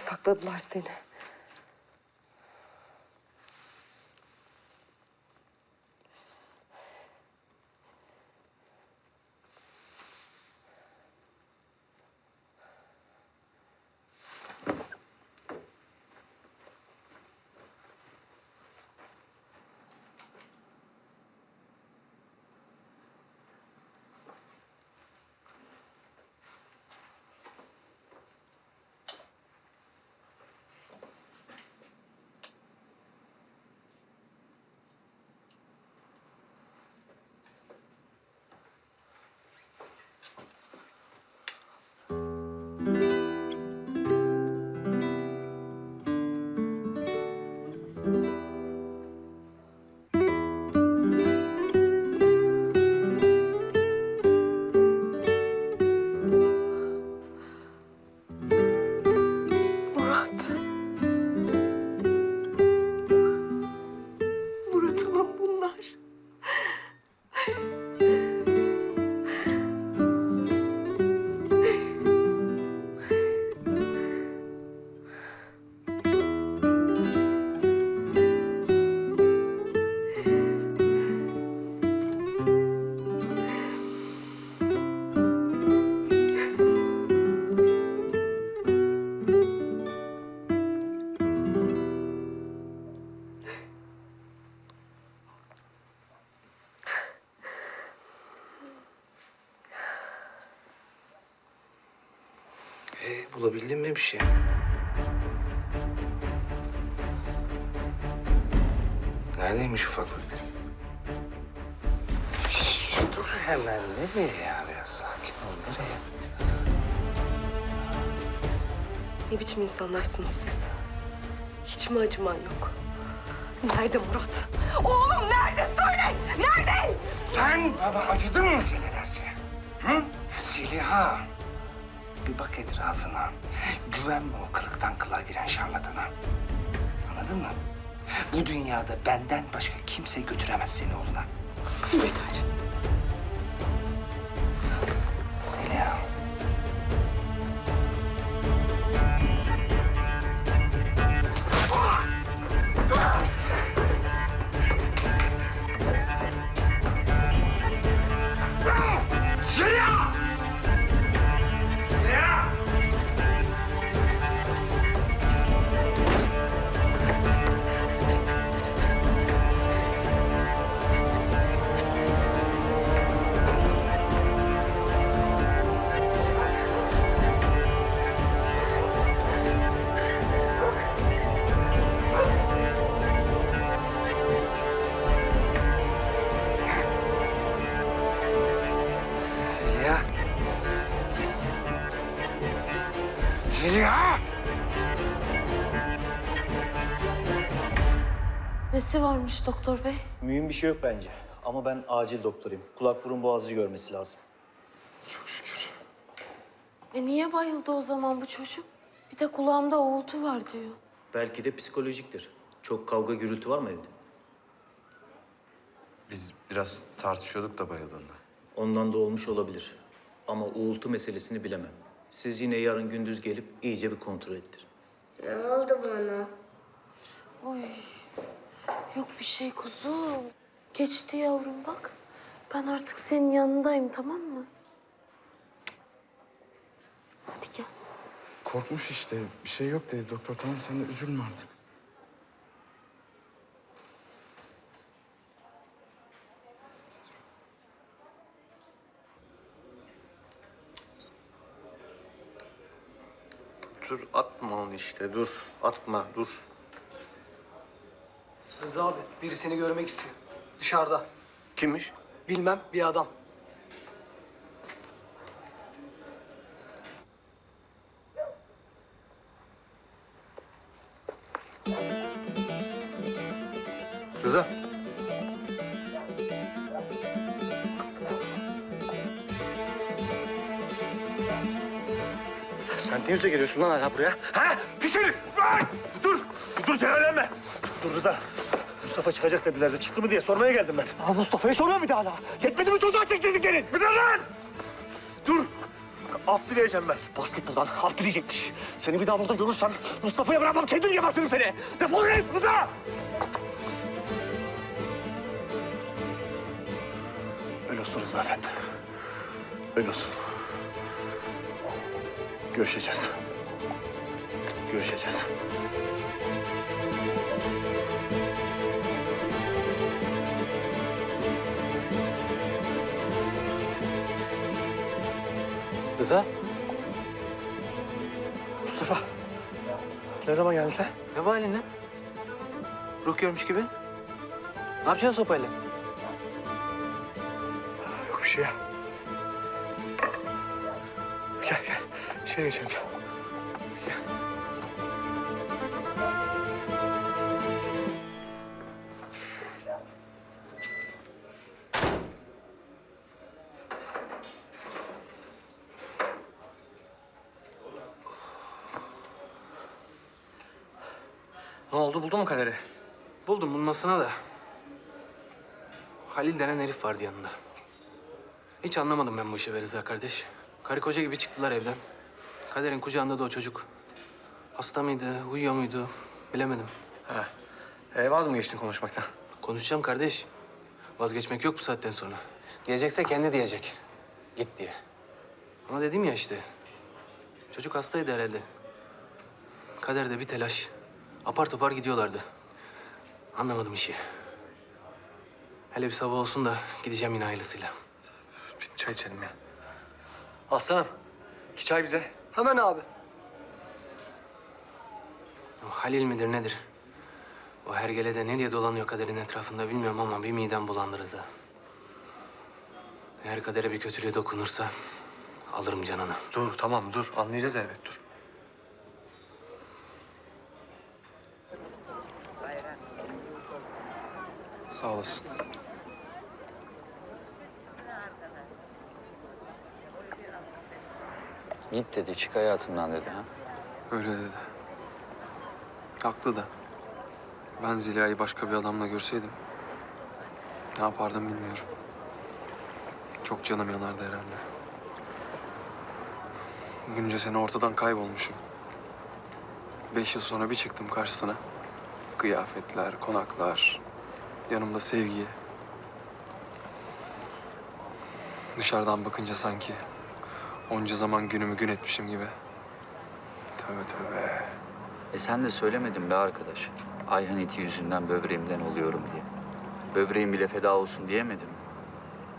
sakladılar seni? Murat. Ee, bulabildin mi bir şey? Neredeymiş ufaklık? Şş, dur hemen nereye ya? Biraz sakin ol. Nereye? Ne biçim insanlarsınız siz? Hiç mi acıman yok? Nerede Murat? Oğlum nerede söyle? Nerede? Sen bana acıdın mı senelerce? Hı? Zeliha. Bir bak etrafına. Güvenme o kılıktan kılığa giren şarlatana. Anladın mı? Bu dünyada benden başka kimse götüremez seni oğluna. Zeliha. Nesi varmış doktor bey? Mühim bir şey yok bence. Ama ben acil doktoruyum. Kulak burun boğazcı görmesi lazım. Çok şükür. E niye bayıldı o zaman bu çocuk? Bir de kulağımda uğultu var diyor. Belki de psikolojiktir. Çok kavga gürültü var mı evde? Biz biraz tartışıyorduk da bayıldığında. Ondan da olmuş olabilir. Ama uğultu meselesini bilemem. Siz yine yarın gündüz gelip iyice bir kontrol ettirin. Ne oldu bana? Oy. Yok bir şey kuzum. Geçti yavrum bak. Ben artık senin yanındayım tamam mı? Hadi gel. Korkmuş işte. Bir şey yok dedi doktor. Tamam sen de üzülme artık. Dur atma onu işte dur. Atma dur. Rıza abi. Biri seni görmek istiyor. Dışarıda. Kimmiş? Bilmem bir adam. Rıza. Sen ne yüzle geliyorsun lan hala buraya? Ha? Pis herif! Ay! Dur! Dur celallenme! Dur Rıza. Mustafa çıkacak dediler de çıktı mı diye sormaya geldim ben. Ha Mustafa'yı soruyor bir daha. Yetmedi mi çocuğa çektirdiklerin? Bir daha lan! Dur! Af dileyeceğim ben. Bas git buradan. Af dileyecekmiş. Seni bir daha burada görürsem Mustafa'ya bırakmam. Kendim gebertirim seni. Defol git Rıza! Öyle olsun Rıza Efendi. Öyle olsun. Görüşeceğiz. Görüşeceğiz. Rıza, Mustafa. Ne zaman geldin sen? Ne bu halin lan? Ruh görmüş gibi. Ne yapacaksın sopayla? Yok bir şey ya. Gel gel. İçeri geçelim gel. Gel. Oldu buldun mu kaderi? Buldum bulmasına da. Halil denen herif vardı yanında. Hiç anlamadım ben bu işi be Rıza kardeş. Karı koca gibi çıktılar evden. Kader'in kucağında da o çocuk. Hasta mıydı, uyuyor muydu bilemedim. Ha. E, vaz mı geçtin konuşmaktan? Konuşacağım kardeş. Vazgeçmek yok bu saatten sonra. Diyecekse kendi diyecek. Git diye. Ama dedim ya işte. Çocuk hastaydı herhalde. Kaderde bir telaş. Apar topar gidiyorlardı. Anlamadım işi. Hele bir sabah olsun da gideceğim yine hayırlısıyla. Bir çay içelim ya. Aslanım. iki çay bize. Hemen abi. O Halil midir nedir? O hergelede ne diye dolanıyor kaderin etrafında bilmiyorum ama bir midem bulandı Rıza. Eğer kadere bir kötülüğü dokunursa alırım canını. Dur tamam dur. Anlayacağız elbet dur. Sağ olasın. Git dedi, çık hayatımdan dedi ha. Öyle dedi. Haklı da. Ben Zeliha'yı başka bir adamla görseydim... ...ne yapardım bilmiyorum. Çok canım yanardı herhalde. Bunca sene ortadan kaybolmuşum. Beş yıl sonra bir çıktım karşısına. Kıyafetler, konaklar, yanımda sevgi. Dışarıdan bakınca sanki onca zaman günümü gün etmişim gibi. Tövbe tövbe. E sen de söylemedin be arkadaş. Ayhan iti yüzünden böbreğimden oluyorum diye. Böbreğim bile feda olsun diyemedin mi?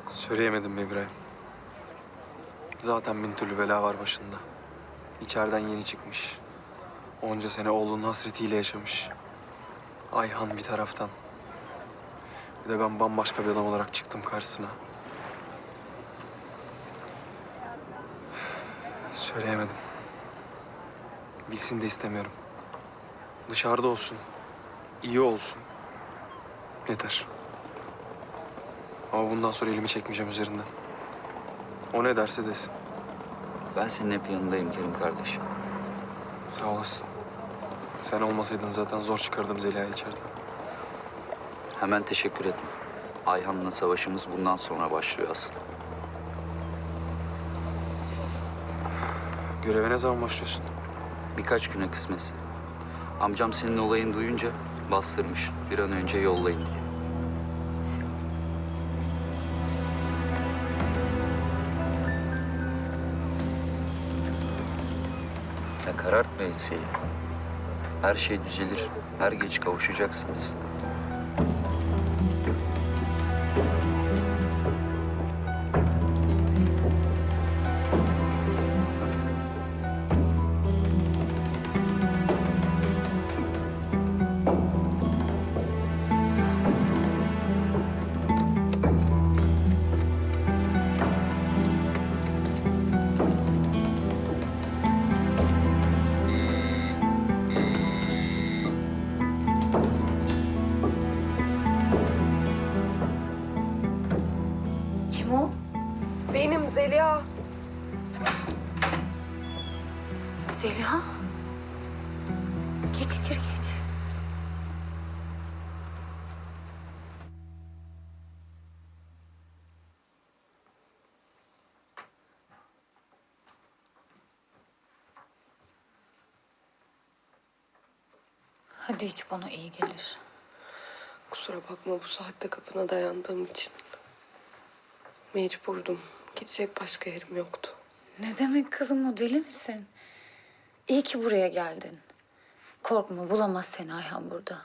Söyleyemedim be İbrahim. Zaten bin türlü bela var başında. İçeriden yeni çıkmış. Onca sene oğlunun hasretiyle yaşamış. Ayhan bir taraftan. Bir de ben bambaşka bir adam olarak çıktım karşısına. Söyleyemedim. Bilsin de istemiyorum. Dışarıda olsun. iyi olsun. Yeter. Ama bundan sonra elimi çekmeyeceğim üzerinden. O ne derse desin. Ben senin hep yanındayım Kerim kardeş. Sağ olasın. Sen olmasaydın zaten zor çıkardım Zeliha'yı içeriden. Hemen teşekkür etme. Ayhan'la savaşımız bundan sonra başlıyor asıl. Göreve ne zaman başlıyorsun? Birkaç güne kısmetse. Amcam senin olayını duyunca bastırmış. Bir an önce yollayın diye. Ya karartma elseyi. Her şey düzelir. Her geç kavuşacaksınız. Hadi iç bunu iyi gelir. Kusura bakma bu saatte kapına dayandığım için. Mecburdum. Gidecek başka yerim yoktu. Ne demek kızım o deli misin? İyi ki buraya geldin. Korkma bulamaz seni Ayhan burada.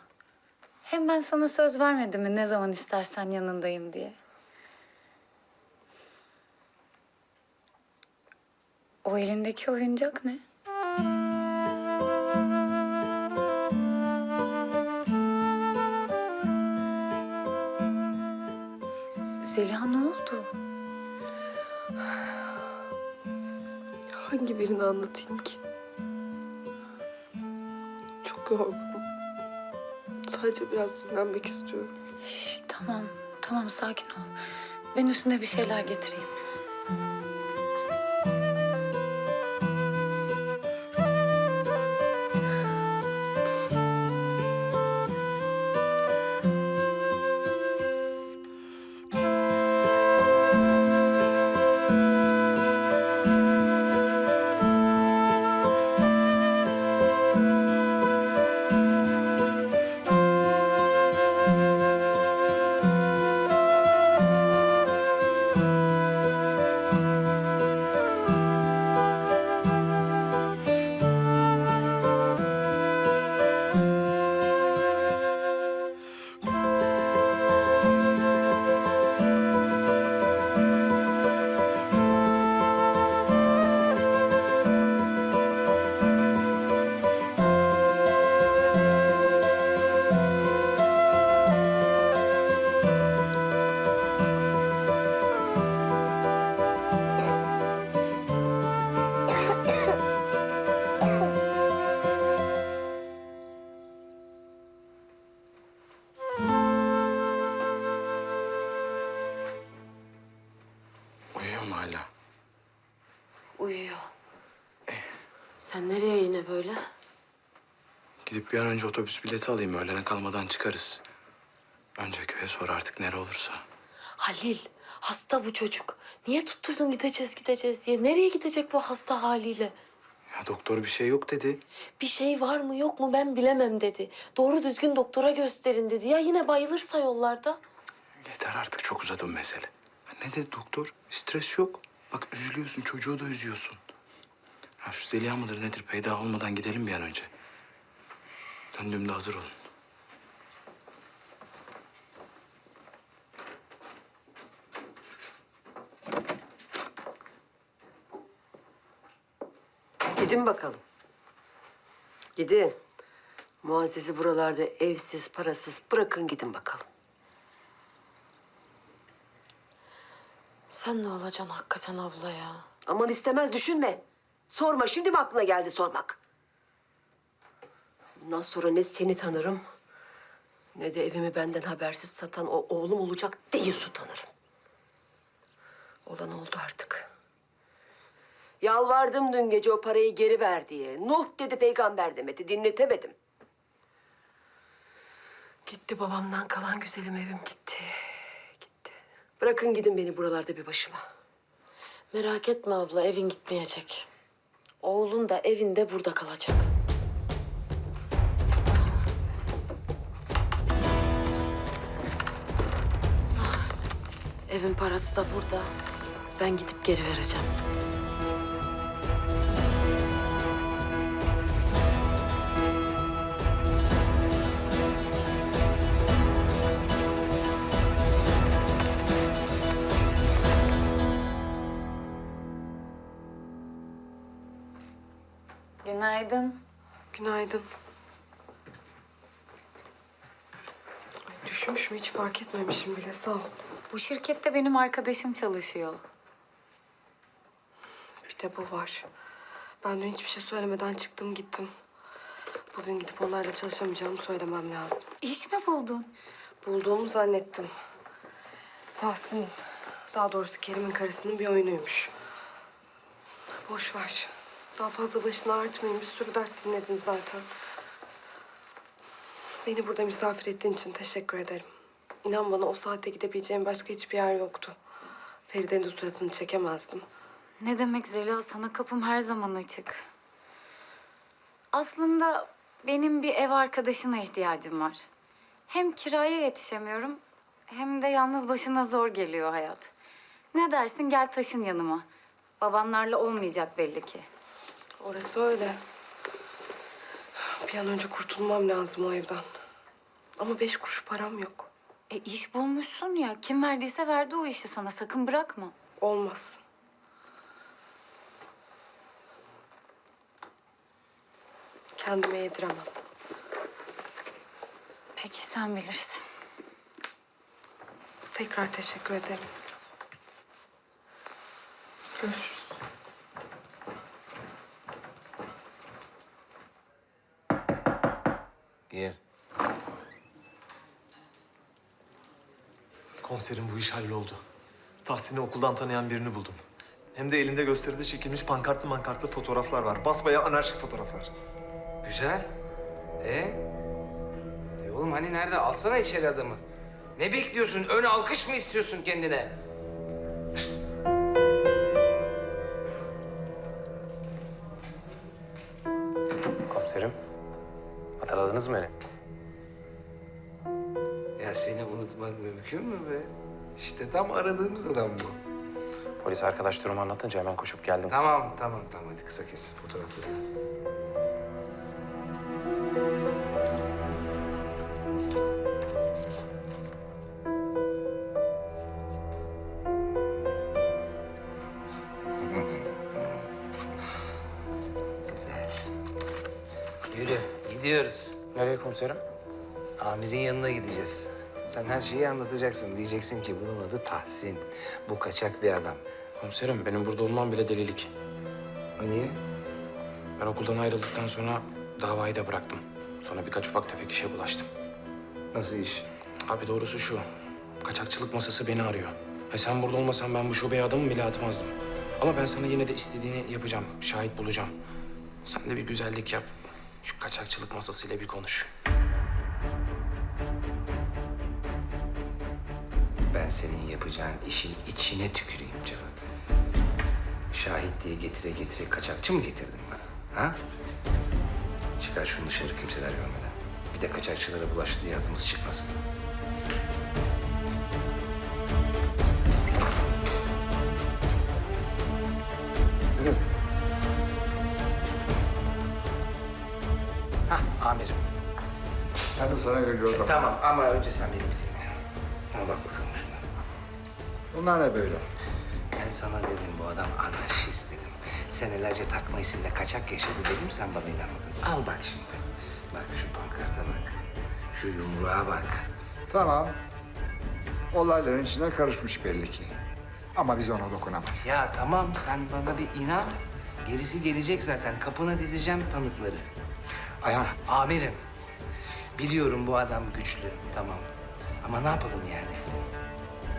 Hem ben sana söz vermedim mi ne zaman istersen yanındayım diye. O elindeki oyuncak ne? Hangi birini anlatayım ki? Çok yorgunum. Sadece biraz dinlenmek istiyorum. Şş, tamam, tamam sakin ol. Ben üstüne bir şeyler getireyim. Gidip bir an önce otobüs bileti alayım. Öğlene kalmadan çıkarız. Önce köye sonra artık nere olursa. Halil, hasta bu çocuk. Niye tutturdun gideceğiz gideceğiz diye? Nereye gidecek bu hasta haliyle? Ya doktor bir şey yok dedi. Bir şey var mı yok mu ben bilemem dedi. Doğru düzgün doktora gösterin dedi. Ya yine bayılırsa yollarda? Yeter artık çok uzadı bu mesele. Ha, Ne dedi doktor? Stres yok. Bak üzülüyorsun çocuğu da üzüyorsun. Ha şu Zeliha mıdır nedir peyda olmadan gidelim bir an önce. Döndüğümde hazır olun. Gidin bakalım. Gidin. Muazzezi buralarda evsiz, parasız bırakın gidin bakalım. Sen ne olacaksın hakikaten abla ya? Aman istemez düşünme. Sorma şimdi mi aklına geldi sormak? Bundan sonra ne seni tanırım... ...ne de evimi benden habersiz satan o oğlum olacak değil su tanırım. Olan oldu artık. Yalvardım dün gece o parayı geri ver diye. Nuh dedi peygamber demedi. Dinletemedim. Gitti babamdan kalan güzelim evim gitti. Gitti. Bırakın gidin beni buralarda bir başıma. Merak etme abla evin gitmeyecek. Oğlun da evinde burada kalacak. Evin parası da burada. Ben gidip geri vereceğim. Günaydın. Günaydın. Ay, düşmüş mü hiç fark etmemişim bile sağ ol. Bu şirkette benim arkadaşım çalışıyor. Bir de bu var. Ben dün hiçbir şey söylemeden çıktım gittim. Bugün gidip onlarla çalışamayacağımı söylemem lazım. İş mi buldun? Bulduğumu zannettim. Tahsin, daha doğrusu Kerim'in karısının bir oyunuymuş. Boş ver. Daha fazla başını ağrıtmayın. Bir sürü dert dinledin zaten. Beni burada misafir ettiğin için teşekkür ederim. İnan bana o saatte gidebileceğim başka hiçbir yer yoktu. Feride'nin de suratını çekemezdim. Ne demek Zeliha sana kapım her zaman açık. Aslında benim bir ev arkadaşına ihtiyacım var. Hem kiraya yetişemiyorum hem de yalnız başına zor geliyor hayat. Ne dersin gel taşın yanıma. Babanlarla olmayacak belli ki. Orası öyle. Bir an önce kurtulmam lazım o evden. Ama beş kuruş param yok. E iş bulmuşsun ya. Kim verdiyse verdi o işi sana. Sakın bırakma. Olmaz. Kendime yediremem. Peki sen bilirsin. Tekrar teşekkür ederim. Görüşürüz. Komiserim bu iş halloldu. Tahsin'i okuldan tanıyan birini buldum. Hem de elinde gösteride çekilmiş pankartlı mankartlı fotoğraflar var. Basbayağı anarşik fotoğraflar. Güzel. E? e oğlum hani nerede? Alsana içeri adamı. Ne bekliyorsun? Ön alkış mı istiyorsun kendine? Komiserim. Hatırladınız mı beni? Mümkün mü be? İşte tam aradığımız adam bu. Polis arkadaş durumu anlatınca hemen koşup geldim. Tamam, tamam, tamam. Hadi kısa kes fotoğrafları. Güzel. Yürü, gidiyoruz. Nereye komiserim? Amirin yanına gideceğiz. Sen her şeyi anlatacaksın. Diyeceksin ki bunun adı Tahsin. Bu kaçak bir adam. Komiserim benim burada olmam bile delilik. O niye? Ben okuldan ayrıldıktan sonra davayı da bıraktım. Sonra birkaç ufak tefek işe bulaştım. Nasıl iş? Abi doğrusu şu. Kaçakçılık masası beni arıyor. Ha sen burada olmasan ben bu şubeye adımı bile atmazdım. Ama ben sana yine de istediğini yapacağım. Şahit bulacağım. Sen de bir güzellik yap. Şu kaçakçılık masasıyla bir konuş. Yapacağın işin içine tüküreyim Cevat. Şahit diye getire getire kaçakçı mı getirdin bana? Ha? Çıkar şunu dışarı kimseler görmeden. Bir de kaçakçılara bulaştı diye adımız çıkmasın. Yürü. Hah amirim. Ben de sana geliyordum. Tamam ama önce sen beni Bunlar ne böyle? Ben sana dedim bu adam anarşist dedim. Senelerce takma isimle kaçak yaşadı dedim sen bana inanmadın. Al bak şimdi. Bak şu pankarta bak. Şu yumruğa bak. Tamam. Olayların içine karışmış belli ki. Ama biz ona dokunamayız. Ya tamam sen bana bir inan. Gerisi gelecek zaten. Kapına dizeceğim tanıkları. Ayhan, Amirim. Biliyorum bu adam güçlü tamam. Ama ne yapalım yani?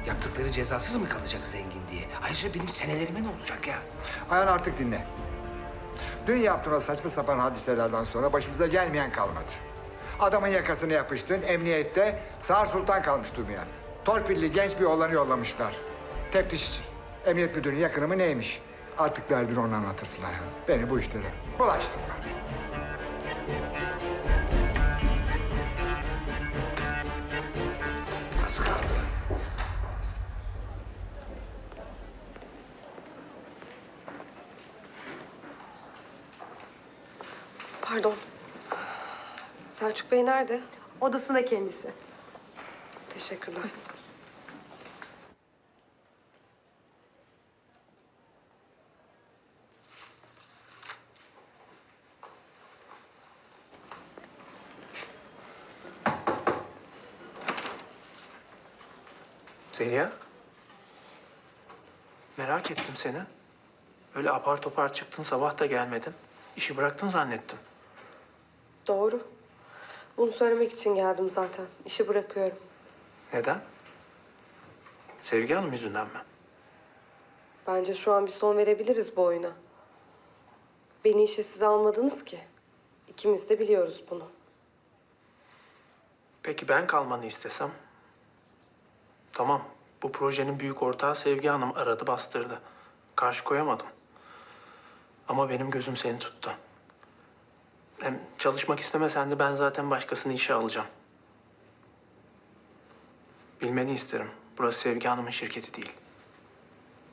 Yaptıkları cezasız mı kalacak zengin diye? Ayrıca benim senelerime ne olacak ya? Ayhan artık dinle. Dün yaptığın saçma sapan hadiselerden sonra başımıza gelmeyen kalmadı. Adamın yakasını yapıştın, emniyette Sağır Sultan kalmış durmaya. Torpilli genç bir oğlanı yollamışlar. Teftiş için. Emniyet müdürünün yakını mı neymiş? Artık derdini ona anlatırsın Ayhan. Beni bu işlere bulaştırma. Az kaldı. Pardon. Selçuk Bey nerede? Odasında kendisi. Teşekkürler. Zeliha. Merak ettim seni. Öyle apar topar çıktın sabah da gelmedin. İşi bıraktın zannettim. Doğru. Bunu söylemek için geldim zaten. İşi bırakıyorum. Neden? Sevgi Hanım yüzünden mi? Bence şu an bir son verebiliriz bu oyuna. Beni işe siz almadınız ki. İkimiz de biliyoruz bunu. Peki ben kalmanı istesem? Tamam. Bu projenin büyük ortağı Sevgi Hanım aradı bastırdı. Karşı koyamadım. Ama benim gözüm seni tuttu. Hem çalışmak istemesen de ben zaten başkasını işe alacağım. Bilmeni isterim. Burası Sevgi Hanım'ın şirketi değil.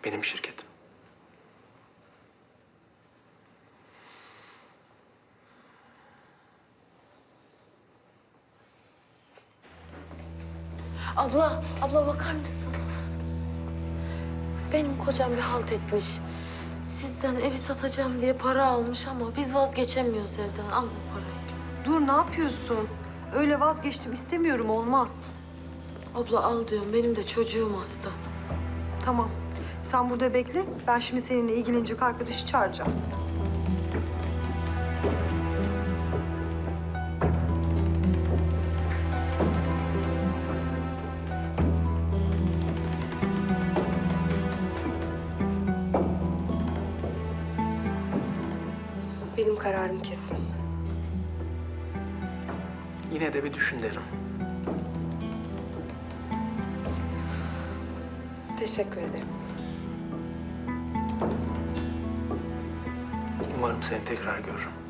Benim şirketim. Abla, abla bakar mısın? Benim kocam bir halt etmiş. Sizden evi satacağım diye para almış ama biz vazgeçemiyoruz evden. Al bu parayı. Dur ne yapıyorsun? Öyle vazgeçtim istemiyorum olmaz. Abla al diyorum. Benim de çocuğum hasta. Tamam. Sen burada bekle. Ben şimdi seninle ilgilenecek arkadaşı çağıracağım. De bir düşün derim. Teşekkür ederim. Umarım seni tekrar görürüm.